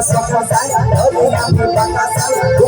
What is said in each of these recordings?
Só casar, não me dá pra casar.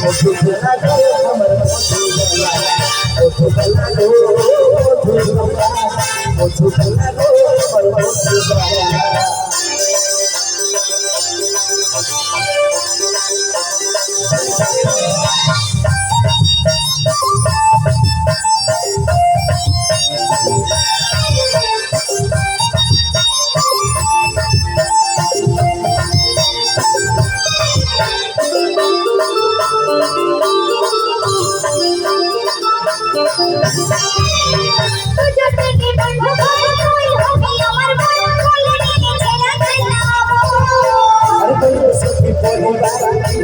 ছবি দিয়েছি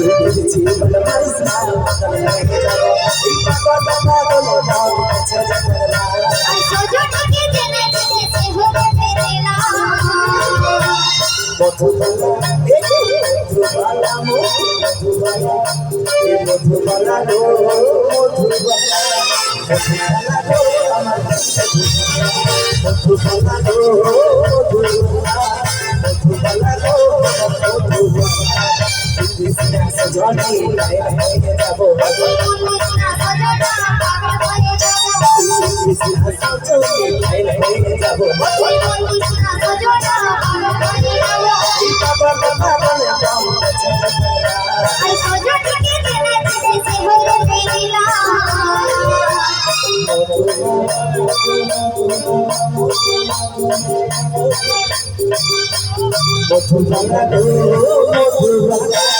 সে বুঝেছি ভালোবাসিস না পাগল লাগে যাব এই পাগল পাগল নাও কাছে যাব না আই সজনকে জেনে জেনে সে হবে ফেরে না মধুবালা এ মধুবালা মধুবালা এ মধুবালা লো মধুবালা মধুবালা লো আমার মধুবালা লো মধুবালা মধুবালা লো মধুবালা মধুবালা মধুবালা গো মধুবালা মধুবালা গো মধুবালা